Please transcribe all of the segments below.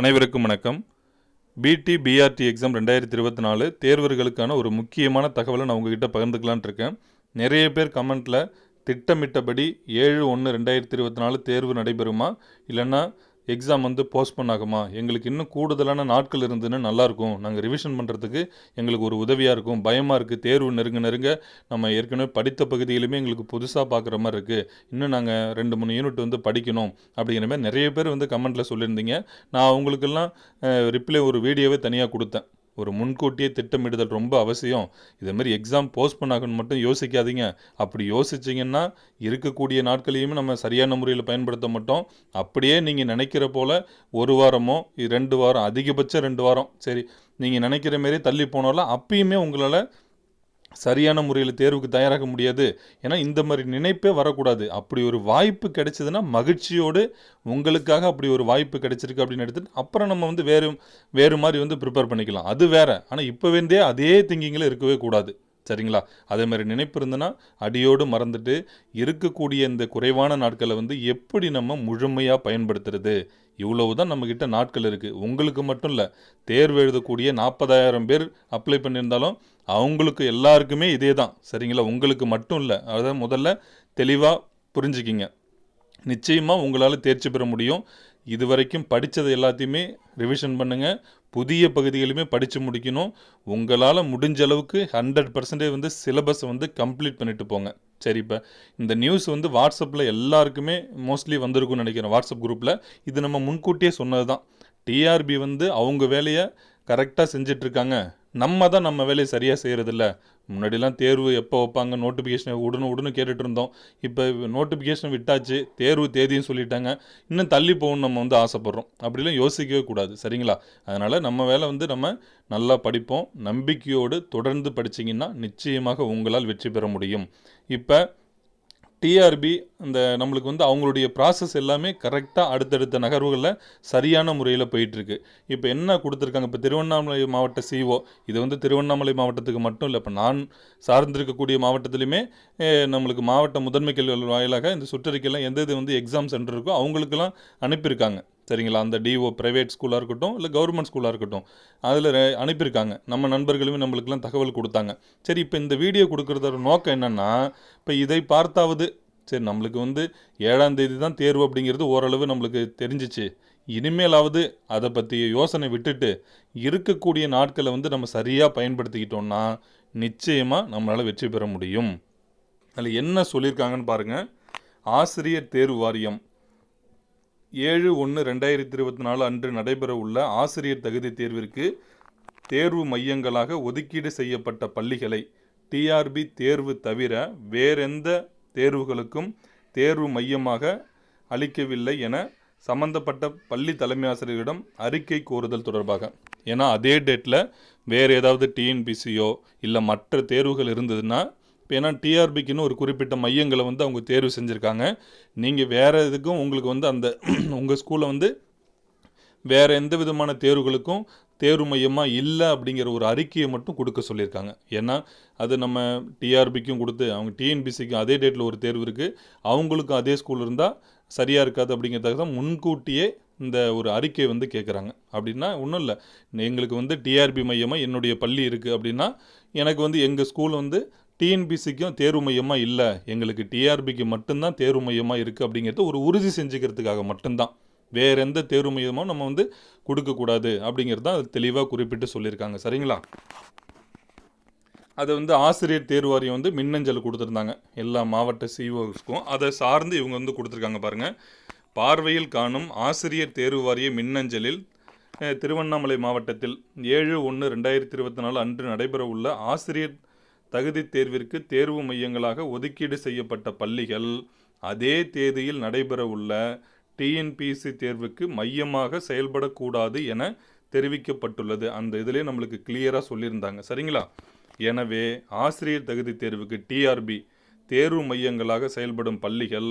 அனைவருக்கும் வணக்கம். பிடி பிஆர்டி எக்ஸாம் ரெண்டாயிரத்தி இருபத்தி நாலு தேர்வர்களுக்கான ஒரு முக்கியமான தகவலை நான் உங்ககிட்ட பகிர்ந்துக்கலான்ட்டு இருக்கேன். நிறைய பேர் கமெண்ட்டில் திட்டமிட்டபடி ஏழு ஒன்று ரெண்டாயிரத்தி இருபத்தி நாலு தேர்வு நடைபெறுமா? இல்லைன்னா எக்ஸாம் வந்து போஸ்ட்போன் ஆகுமா? எங்களுக்கு இன்னும் கூடுதலான நாட்கள் இருந்ததுன்னா நல்லாயிருக்கும் நாங்கள் ரிவிஷன் பண்ணுறதுக்கு எங்களுக்கு ஒரு உதவியாக இருக்கும். பயமாக இருக்குது தேர்வு நெருங்க நெருங்க நம்ம ஏற்கனவே படித்த பகுதியிலுமே எங்களுக்கு புதுசாக பார்க்குற மாதிரி இருக்குது இன்னும் நாங்கள் ரெண்டு மூணு யூனிட் வந்து படிக்கணும் அப்படிங்கிற மாதிரி நிறைய பேர் வந்து கமெண்ட்டில் சொல்லியிருந்தீங்க. நான் அவங்களுக்கெல்லாம் ரிப்ளை ஒரு வீடியோவே தனியாக கொடுத்தேன். ஒரு முன்கூட்டியே திட்டமிடுதல் ரொம்ப அவசியம். இதே மாதிரி எக்ஸாம் போஸ்ட்போன் ஆகணும்னு மட்டும் யோசிக்காதீங்க. அப்படி யோசிச்சிங்கன்னா இருக்கக்கூடிய நாட்களையுமே நம்ம சரியான முறையில் பயன்படுத்த மாட்டோம். அப்படியே நீங்கள் நினைக்கிற போல் ஒரு வாரமோ ரெண்டு வாரம் அதிகபட்சம் ரெண்டு வாரம் சரி நீங்கள் நினைக்கிற மாரி தள்ளி போனாலும் அப்பயுமே உங்களால் சரியான முறையில் தேர்வுக்கு தயாராக முடியாது. ஏன்னா இந்த மாதிரி நினைப்பே வரக்கூடாது. அப்படி ஒரு வாய்ப்பு கிடைச்சதுன்னா மகிழ்ச்சியோடு உங்களுக்காக அப்படி ஒரு வாய்ப்பு கிடைச்சிருக்கு அப்படின்னு எடுத்துட்டு அப்புறம் நம்ம வந்து வேறு வேறு மாதிரி வந்து ப்ரிப்பேர் பண்ணிக்கலாம். அது வேறு. ஆனால் இப்போ வேண்டே அதே திங்கிங்கில் இருக்கவே கூடாது. சரிங்களா? அதே மாதிரி நினைப்பு இருந்ததுன்னா அடியோடு மறந்துட்டு இருக்கக்கூடிய இந்த குறைவான நாட்களை வந்து எப்படி நம்ம முழுமையாக பயன்படுத்துறது? இவ்வளவு தான் நம்மக்கிட்ட நாட்கள் இருக்குது உங்களுக்கு மட்டும் இல்லை தேர்வு எழுதக்கூடிய நாற்பதாயிரம் பேர் அப்ளை பண்ணியிருந்தாலும் அவங்களுக்கு எல்லாருக்குமே இதே தான். சரிங்களா? உங்களுக்கு மட்டும் இல்லை. அதை முதல்ல தெளிவாக புரிஞ்சுக்கிங்க. நிச்சயமாக உங்களால் தேர்ச்சி பெற முடியும். இது வரைக்கும் படித்தது எல்லாத்தையுமே ரிவிஷன் பண்ணுங்கள் புதிய பகுதிகளுமே படித்து முடிக்கணும். உங்களால் முடிஞ்ச அளவுக்கு ஹண்ட்ரட் பர்சன்டேஜ் வந்து சிலபஸை வந்து கம்ப்ளீட் பண்ணிட்டு போங்க. சரி இப்போ இந்த நியூஸ் வந்து வாட்ஸ்அப்பில் எல்லாருக்குமே மோஸ்ட்லி வந்திருக்கும்னு நினைக்கிறேன். வாட்ஸ்அப் குரூப்பில் இது நம்ம முன்கூட்டியே சொன்னது தான் டிஆர்பி வந்து அவங்க வேலையை கரெக்டாக செஞ்சிட்ருக்காங்க நம்ம தான் நம்ம வேலையை சரியாக செய்கிறதில்ல முன்னாடிலாம் தேர்வு எப்போ வைப்பாங்க? நோட்டிஃபிகேஷன் உடனே உடனே கேட்டுட்டு இருந்தோம். இப்போ நோட்டிஃபிகேஷன் விட்டாச்சு. தேர்வு தேதியும் சொல்லிட்டாங்க. இன்னும் தள்ளி போகணும்னு நம்ம வந்து ஆசைப்பட்றோம். அப்படிலாம் யோசிக்கவே கூடாது. சரிங்களா? அதனால் நம்ம வேலை வந்து நம்ம நல்லா படிப்போம். நம்பிக்கையோடு தொடர்ந்து படிச்சிங்கன்னா நிச்சயமாக உங்களால் வெற்றி பெற முடியும். இப்போ டிஆர்பி இந்த நம்மளுக்கு வந்து அவங்களுடைய ப்ராசஸ் எல்லாமே கரெக்டாக அடுத்தடுத்த நகர்வுகளில் சரியான முறையில் போயிட்டுருக்கு. இப்போ என்ன கொடுத்துருக்காங்க? இப்போ திருவண்ணாமலை மாவட்ட சிஓ இது வந்து திருவண்ணாமலை மாவட்டத்துக்கு மட்டும் இல்லை இப்போ நான் சார்ந்திருக்கக்கூடிய மாவட்டத்திலையுமே நம்மளுக்கு மாவட்ட முதன்மை கல்வி வாயிலாக இந்த சுற்றறிக்கையெல்லாம் எந்த இது வந்து எக்ஸாம் சென்டர் இருக்கோ அவங்களுக்கெல்லாம் அனுப்பியிருக்காங்க. சரிங்களா அந்த டிஓ ப்ரைவேட் ஸ்கூலாக இருக்கட்டும் இல்லை கவர்மெண்ட் ஸ்கூலாக இருக்கட்டும் அதில் அனுப்பியிருக்காங்க. நம்ம நண்பர்களுமே நம்மளுக்கெல்லாம் தகவல் கொடுத்தாங்க. சரி இப்போ இந்த வீடியோ கொடுக்குறதோட நோக்கம் என்னென்னா இப்போ இதை பார்த்தாவது சரி நம்மளுக்கு வந்து ஏழாம் தேதி தான் தேர்வு அப்படிங்கிறது ஓரளவு நம்மளுக்கு தெரிஞ்சிச்சு. இனிமேலாவது அதை பற்றிய யோசனை விட்டுட்டு இருக்கக்கூடிய நாட்களை வந்து நம்ம சரியாக பயன்படுத்திக்கிட்டோம்னா நிச்சயமாக நம்மளால் வெற்றி பெற முடியும். அதில் என்ன சொல்லியிருக்காங்கன்னு பாருங்கள் ஆசிரியர் தேர்வு வாரியம். ஏழு ஒன்று ரெண்டாயிரத்தி இருபத்தி நாலு அன்று நடைபெற உள்ள ஆசிரியர் தகுதி தேர்விற்கு தேர்வு மையங்களாக ஒதுக்கீடு செய்யப்பட்ட பள்ளிகளை டிஆர்பி தேர்வு தவிர வேறெந்த தேர்வுகளுக்கும் தேர்வு மையமாக அளிக்கவில்லை என சம்பந்தப்பட்ட பள்ளி தலைமை ஆசிரியரிடம் அறிக்கை கோருதல் தொடர்பாக. ஏன்னா அதே டேட்டில் வேறு ஏதாவது டிஎன்பிசியோ இல்லை மற்ற தேர்வுகள் இருந்ததுன்னா இப்போ ஏன்னா டிஆர்பிக்குன்னு ஒரு குறிப்பிட்ட மையங்களை வந்து அவங்க தேர்வு செஞ்சுருக்காங்க. நீங்கள் வேறு இதுக்கும் உங்களுக்கு வந்து அந்த உங்கள் ஸ்கூலில் வந்து வேறு எந்த விதமான தேர்வுகளுக்கும் தேர்வு மையமாக இல்லை அப்படிங்கிற ஒரு அறிக்கையை மட்டும் கொடுக்க சொல்லியிருக்காங்க. ஏன்னா அது நம்ம டிஆர்பிக்கும் கொடுத்து அவங்க டிஎன்பிசிக்கும் அதே டேட்டில் ஒரு தேர்வு இருக்குது அவங்களுக்கும் அதே ஸ்கூல் இருந்தால் சரியாக இருக்காது அப்படிங்கிறதுக்காக தான் முன்கூட்டியே இந்த ஒரு அறிக்கை வந்து கேட்குறாங்க அப்படின்னா ஒன்றும் இல்லை. எங்களுக்கு வந்து டிஆர்பி மையமாக என்னுடைய பள்ளி இருக்குது அப்படின்னா எனக்கு வந்து எங்கள் ஸ்கூல் வந்து டிஎன்பிசிக்கும் தேர்வு மையமாக இல்லை. எங்களுக்கு டிஆர்பிக்கு மட்டும்தான் தேர்வு மையமாக இருக்குது அப்படிங்கிறத ஒரு உறுதி செஞ்சுக்கிறதுக்காக மட்டும்தான். வேறு எந்த தேர்வு மையமும் நம்ம வந்து கொடுக்கக்கூடாது அப்படிங்கிறது தான் அது தெளிவாக குறிப்பிட்டு சொல்லியிருக்காங்க. சரிங்களா? அதை வந்து ஆசிரியர் தேர்வாரியம் வந்து மின்னஞ்சல் கொடுத்துருந்தாங்க. எல்லா மாவட்ட சிஓஸ்க்கும் அதை சார்ந்து இவங்க வந்து கொடுத்துருக்காங்க பாருங்கள் பார்வையில் காணும் ஆசிரியர் தேர்வு வாரிய மின்னஞ்சலில் திருவண்ணாமலை மாவட்டத்தில் ஏழு ஒன்று ரெண்டாயிரத்தி இருபத்தி நாலு அன்று நடைபெற உள்ள ஆசிரியர் தகுதி தேர்விற்கு தேர்வு மையங்களாக ஒதுக்கீடு செய்யப்பட்ட பள்ளிகள் அதே தேதியில் நடைபெற உள்ள டிஎன்பிசி தேர்வுக்கு மையமாக செயல்படக்கூடாது என தெரிவிக்கப்பட்டுள்ளது. அந்த இதிலே நம்மளுக்கு கிளியராக சொல்லியிருந்தாங்க. சரிங்களா? எனவே ஆசிரியர் தகுதி தேர்வுக்கு டிஆர்பி தேர்வு மையங்களாக செயல்படும் பள்ளிகள்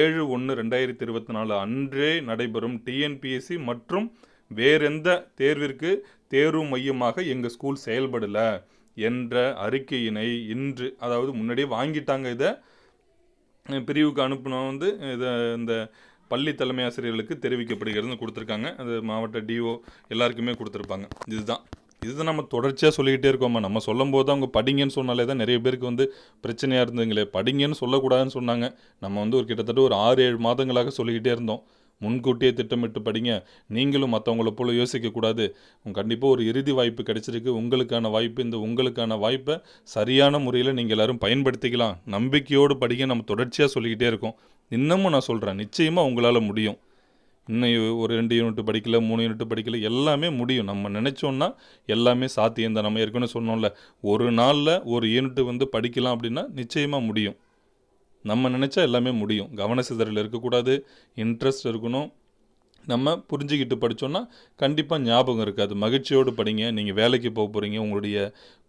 ஏழு ஒன்று ரெண்டாயிரத்தி இருபத்தி நாலு அன்றே நடைபெறும் டிஎன்பிஎஸ்சி மற்றும் வேறெந்த தேர்விற்கு தேர்வு மையமாக எங்கள் ஸ்கூல் செயல்படலை. என்ற அறிக்கையினை இன்று அதாவது முன்னாடியே வாங்கிட்டாங்க இதை. பிரிவுக்கு அனுப்பினோம் வந்து இதை இந்த பள்ளி தலைமை ஆசிரியர்களுக்கு தெரிவிக்கப்படுகிறதுன்னு கொடுத்துருக்காங்க. அது மாவட்ட டிஓ எல்லாருக்குமே கொடுத்துருப்பாங்க. இதுதான். இதுதான் நம்ம தொடர்ச்சியாக சொல்லிக்கிட்டே இருக்கோம்மா. நம்ம சொல்லும் போது அவங்க படிங்கன்னு சொன்னாலே தான் நிறைய பேருக்கு வந்து பிரச்சனையாக இருந்ததுங்களே. படிங்கன்னு சொல்லக்கூடாதுன்னு சொன்னாங்க. நம்ம வந்து ஒரு கிட்டத்தட்ட ஒரு ஆறு ஏழு மாதங்களாக சொல்லிக்கிட்டே இருந்தோம். முன்கூட்டியே திட்டமிட்டு படிங்க. நீங்களும் மற்றவங்கள போல யோசிக்கக்கூடாது கண்டிப்பாக ஒரு இறுதி வாய்ப்பு கிடைச்சிருக்கு. உங்களுக்கான வாய்ப்பு இந்த உங்களுக்கான வாய்ப்பை சரியான முறையில் நீங்கள் எல்லாரும் பயன்படுத்திக்கலாம். நம்பிக்கையோடு படிங்க. நம்ம தொடர்ச்சியாக சொல்லிக்கிட்டே இருக்கோம். இன்னமும் நான் சொல்கிறேன் நிச்சயமாக உங்களால் முடியும். இன்னும் ஒரு ரெண்டு யூனிட் படிக்கல மூணு யூனிட் படிக்கல எல்லாமே முடியும். நம்ம நினச்சோன்னா எல்லாமே சாத்தியம் தான் நம்ம ஏற்கனவே சொன்னோம்ல ஒரு நாளில் ஒரு யூனிட் வந்து படிக்கலாம் அப்படின்னா நிச்சயமாக முடியும். நம்ம நினச்சா எல்லாமே முடியும். கவன சிதறல் இருக்கக்கூடாது இன்ட்ரெஸ்ட் இருக்கணும். நம்ம புரிஞ்சுக்கிட்டு படித்தோன்னா கண்டிப்பாக ஞாபகம் இருக்காது. மகிழ்ச்சியோடு படிங்க. நீங்கள் வேலைக்கு போக போகிறீங்க உங்களுடைய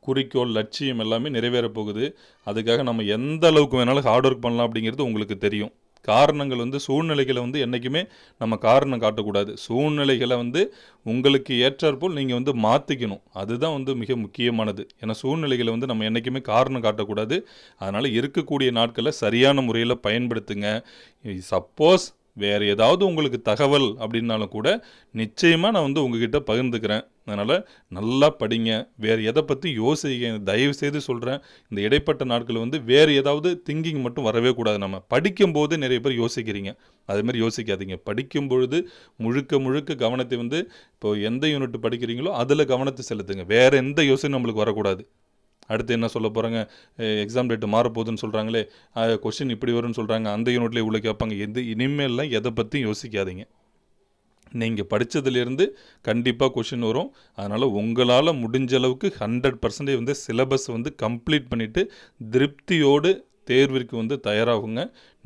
குறிக்கோள் லட்சியம் எல்லாமே நிறைவேற போகுது. அதுக்காக நம்ம எந்த அளவுக்கு வேணாலும் ஹார்ட் ஒர்க் பண்ணலாம் அப்படிங்கிறது உங்களுக்கு தெரியும். காரணங்கள் வந்து சூழ்நிலைகளை வந்து என்றைக்குமே நம்ம காரணம் காட்டக்கூடாது. சூழ்நிலைகளை வந்து உங்களுக்கு ஏற்றாற்போல் நீங்கள் வந்து மாற்றிக்கணும் அதுதான் வந்து மிக முக்கியமானது. ஏன்னா சூழ்நிலைகளை வந்து நம்ம என்றைக்குமே காரணம் காட்டக்கூடாது. அதனால் இருக்கக்கூடிய நாட்களை சரியான முறையில் பயன்படுத்துங்க. சப்போஸ் வேறு ஏதாவது உங்களுக்கு தகவல் அப்படின்னாலும் கூட நிச்சயமாக நான் வந்து உங்ககிட்ட பகிர்ந்துக்கிறேன். அதனால் நல்லா படிங்க. வேறு எதை பற்றி யோசிக்க தயவு செய்து சொல்கிறேன் இந்த இடைப்பட்ட நாட்கள் வந்து வேறு ஏதாவது திங்கிங் மட்டும் வரவே கூடாது நம்ம. படிக்கும்போது நிறைய பேர் யோசிக்கிறீங்க. அதுமாதிரி யோசிக்காதீங்க. படிக்கும் பொழுது முழுக்க முழுக்க கவனத்தை வந்து இப்போ எந்த யூனிட் படிக்கிறீங்களோ அதில் கவனத்தை செலுத்துங்க. வேறு எந்த யோசனையும் நம்மளுக்கு வரக்கூடாது. அடுத்து என்ன சொல்ல போகிறாங்க எக்ஸாம் டேட்டு மாறப்போகுதுன்னு சொல்கிறாங்களே கொஷின் இப்படி வரும்னு சொல்கிறாங்க அந்த யூனிட்லேயே இவ்வளோ கேட்பாங்க. எது இனிமேல்லாம் எதை பற்றியும் யோசிக்காதீங்க. நீங்கள் படித்ததுலேருந்து கண்டிப்பாக கொஷின் வரும். அதனால் உங்களால் முடிஞ்ச அளவுக்கு ஹண்ட்ரட் பர்சன்டேஜ் வந்து சிலபஸ் வந்து கம்ப்ளீட் பண்ணிவிட்டு திருப்தியோடு தேர்விற்கு வந்து தயாராகுங்க.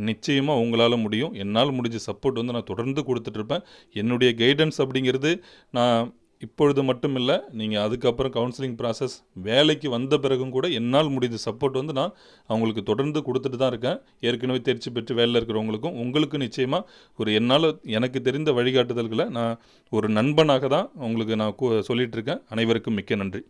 நிச்சயமாக உங்களால் முடியும். என்னால் முடிஞ்ச சப்போர்ட் வந்து நான் தொடர்ந்து கொடுத்துட்ருப்பேன் என்னுடைய கைடன்ஸ் அப்படிங்கிறது நான் இப்பொழுது மட்டும் இல்லை நீங்கள் அதுக்கப்புறம் கவுன்சிலிங் ப்ராசஸ் வேலைக்கு வந்த பிறகும் கூட என்னால் முடிந்த சப்போர்ட் வந்து நான் அவங்களுக்கு தொடர்ந்து கொடுத்துட்டு தான் இருக்கேன். ஏற்கனவே தேர்ச்சி பெற்று வேலையில் இருக்கிறவங்களுக்கும் உங்களுக்கு நிச்சயமாக ஒரு என்னால் எனக்கு தெரிந்த வழிகாட்டுதல்களை நான் ஒரு நண்பனாக தான் உங்களுக்கு நான் சொல்லிகிட்டு இருக்கேன். அனைவருக்கும் மிக்க நன்றி.